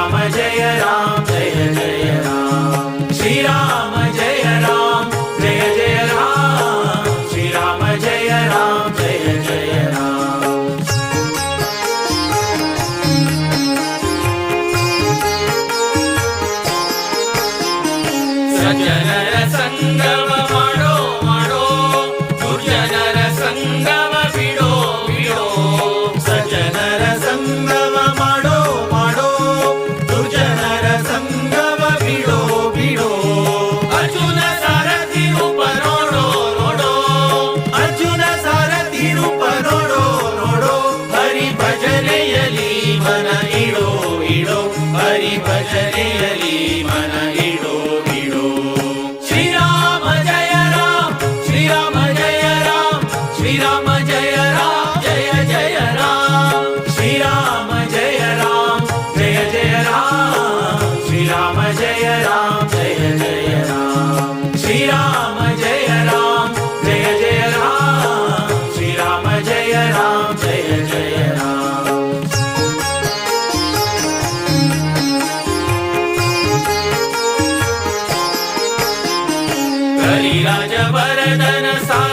राम जय राम जय जय राम श्री राम जय राम जय जय राम श्री राम जय राम जय जय राम सज्जनर सङ्गम माडो माडो दुर्जनर सङ्गम ಮನ ಇಡೋ ಇಡೋ ಹರಿ ಭಜನೆಯಲಿ ಮನ ಇಡೋ ಇಡೋ ಶ್ರೀರಾಮ ಜಯ ರಾಮ ಶ್ರೀರಾಮ ಜಯ ರಾಮ ಶ್ರೀರಾಮ ಜಯ ರಾಮ ಜಯ ಜಯ ರಾಮ ಶ್ರೀರಾಮ ಜಯ ರಾಮ ಜಯ ಜಯ ರಾಮ ಶ್ರೀರಾಮ ಜಯ ರಾಮ ಜಯ ಜಯ ರಾಮ ಶ್ರೀರಾಮ ಜಯ ರಾಮ ಜಯ ಜಯ ರಾಮ ಶ್ರೀರಾಮ ಜಯ ರಾಮ हरिराज वरदन सा